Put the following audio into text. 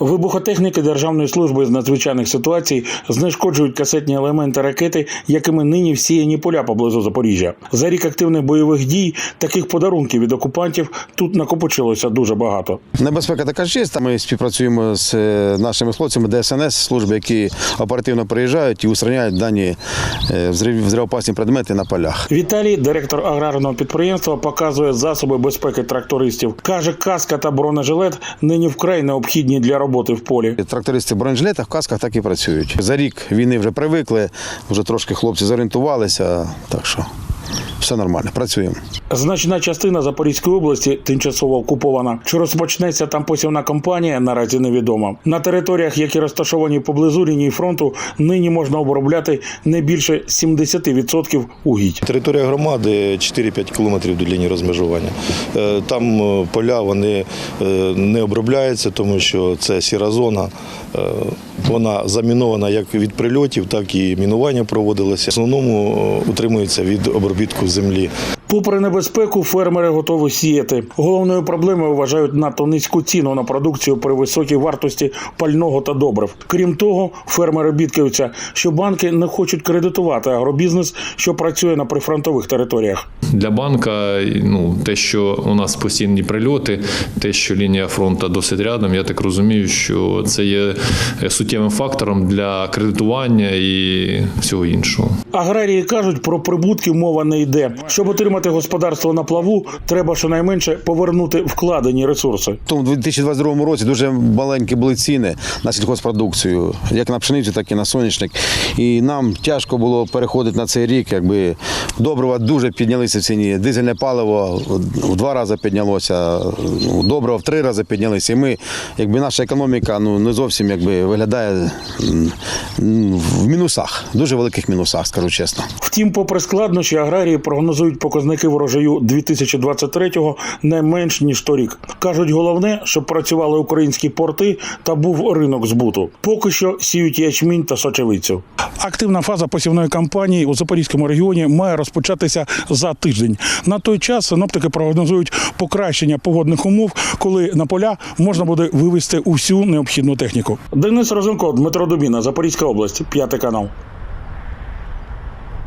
Вибухотехніки Державної служби з надзвичайних ситуацій знешкоджують касетні елементи ракети, якими нині всіяні поля поблизу Запоріжжя. За рік активних бойових дій таких подарунків від окупантів тут накопичилося дуже багато. Небезпека така чиста. Ми співпрацюємо з е, нашими хлопцями ДСНС, служби, які оперативно приїжджають і устраняють дані е, взривоопасні предмети на полях. Віталій, директор аграрного підприємства, показує засоби безпеки трактористів. каже, каска та бронежилет нині вкрай необхідні для роботи в полі. Трактористи в бронежилетах, в касках так і працюють. За рік війни вже привикли, вже трошки хлопці зорієнтувалися, так що все нормально, працюємо. Значна частина Запорізької області тимчасово окупована. Чи розпочнеться там посівна кампанія, наразі невідомо. На територіях, які розташовані поблизу лінії фронту, нині можна обробляти не більше 70% угідь. Територія громади 4-5 кілометрів до лінії розмежування. Е, Там е, поля вони е, не обробляються, тому що це сіра зона. Вона замінована як від прильотів, так і мінування проводилося. В основному утримується від обробітку землі. Попри небезпеку, фермери готові сіяти. Головною проблемою вважають надто низьку ціну на продукцію при високій вартості пального та добрив. Крім того, фермери бідкаються, що банки не хочуть кредитувати агробізнес, що працює на прифронтових територіях. Для банка ну, те, що у нас постійні прильоти, те, що лінія фронту досить рядом, я так розумію, що це є суттєвим фактором для кредитування і всього іншого. Аграрії кажуть, про прибутки мова не йде. Щоб отримати господарство на плаву, треба щонайменше повернути вкладені ресурси. Тому В тому 2022 році дуже маленькі були ціни на сільхозпродукцію, як на пшеницю, так і на соняшник. І нам тяжко було переходити на цей рік. Якби добрива дуже піднялися ціні. Дизельне паливо в два рази піднялося, ну, добрива в три рази піднялися. І ми, якби наша економіка ну не зовсім якби виглядає в мінусах, дуже великих мінусах, скажу чесно. Втім, попри складнощі, аграрії прогнозують показники врожаю 2023-го не менш ніж торік. кажуть, головне, щоб працювали українські порти та був ринок збуту. Поки що сіють ячмінь та сочевицю. Активна фаза посівної кампанії у Запорізькому регіоні має розпочатися за тиждень. На той час синоптики прогнозують покращення погодних умов, коли на поля можна буде вивезти усю необхідну техніку. Денис Розенко, Дмитро Дубіна, Запорізька область, п'ятий канал.